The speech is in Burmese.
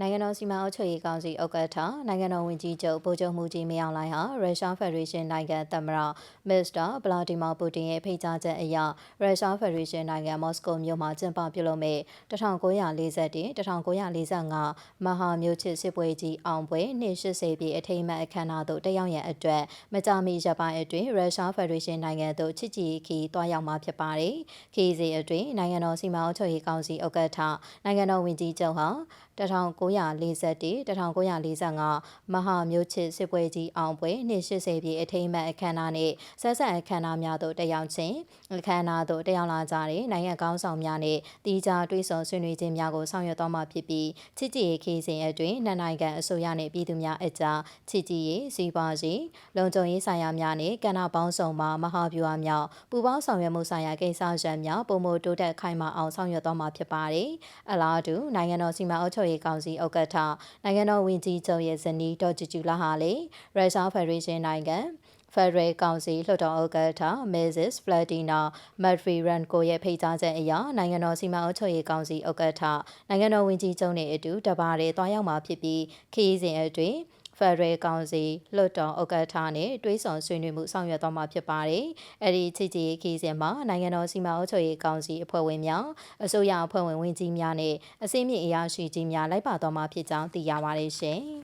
နိုင်ငံတော်စီမံအုပ်ချုပ်ရေးကောင်စီဥက္ကဋ္ဌနိုင်ငံတော်ဝန်ကြီးချုပ်ဗိုလ်ချုပ်မှုကြီးမင်းအောင်လှိုင်ဟာရုရှားဖက်ဒရေးရှင်းနိုင်ငံသမ္မတမစ္စတာဗလာဒီမာပူတင်ရဲ့ဖိတ်ကြားချက်အရရုရှားဖက်ဒရေးရှင်းနိုင်ငံမော်စကိုမြို့မှာကျင်းပပြုလုပ်မဲ့1941 1945မဟာမြို့ချစ်စစ်ပွဲကြီးအောင်ပွဲနှစ်80ပြည့်အထိမ်းအမှတ်အခမ်းအနားသို့တက်ရောက်ရန်အတွက်မကြာမီရက်ပိုင်းအတွင်းရုရှားဖက်ဒရေးရှင်းနိုင်ငံသို့ချစ်ကြည်ခီတွားရောက်မှာဖြစ်ပါတယ်။ခီးစီအတွင်းနိုင်ငံတော်စီမံအုပ်ချုပ်ရေးကောင်စီဥက္ကဋ္ဌနိုင်ငံတော်ဝန်ကြီးချုပ်ဟာ1941 1945မဟာမျိုးချစ်စစ်ပွဲကြီးအောင်ပွဲနှစ်80ပြည့်အထိမ်းအမှတ်အခမ်းအနားနဲ့ဆက်ဆက်အခမ်းအနားများသို့တက်ရောက်ခြင်းအခမ်းအနားသို့တက်ရောက်လာကြတဲ့နိုင်ငံကောင်းဆောင်များနဲ့တီးခြားတွေ့ဆုံဆွေးနွေးခြင်းများကိုဆောင်ရွက်သွားမှာဖြစ်ပြီးချစ်ကြည်ရေးခီးစဉ်အတွင်းနှစ်နိုင်ငံအစိုးရနှင့်ပြည်သူများအကြားချစ်ကြည်ရေးစီးပွားရေးလုံခြုံရေးဆိုင်ရာများနဲ့ကဏ္ဍပေါင်းစုံမှာမဟာဗျူဟာများပူးပေါင်းဆောင်ရွက်မှုဆိုင်ရာကိစ္စရပ်များပုံမတိုးတက်ခိုင်မာအောင်ဆောင်ရွက်သွားမှာဖြစ်ပါတယ်။အလားတူနိုင်ငံတော်စီမံအုပ်ချုပ်ရေးကောင်စီဥက္ကဋ္ဌနိုင်ငံတော်ဝန်ကြီးချုပ်ရဲ့ဇနီးဒေါ်ကျူကျူလာဟာလေရုရှားဖက်ဒရေးရှင်းနိုင်ငံဖက်ဒရယ်ကောင်စီလွှတ်တော်ဥက္ကဋ္ဌ Mrs. Vladina Matviyenko ရဲ့ဖိတ်ကြားချက်အရနိုင်ငံတော်စီမံအုပ်ချုပ်ရေးကောင်စီဥက္ကဋ္ဌနိုင်ငံတော်ဝန်ကြီးချုပ်နဲ့အတူတပါးတည်းတွားရောက်မှာဖြစ်ပြီးခရီးစဉ်အတွင်း ဖက်ဒရယ်ကောင်စီလွှတ်တော်ဥက္ကဋ္ဌနဲ့တွဲဆောင်ဆွေးနွေးမှုဆောင်ရွက်သွားမှာဖြစ်ပါတယ်။အဲဒီချစ်ကြည်ရေးခီးစဉ်မှာနိုင်ငံတော်စီမံအုပ်ချုပ်ရေးကောင်စီအဖွဲ့ဝင်များအစိုးရအဖွဲ့ဝင်ဝင်ကြီးများနဲ့အစည်းအမြင့်အရာရှိကြီးများလိုက်ပါသွားမှာဖြစ်ကြောင်းသိရပါတယ်ရှင်။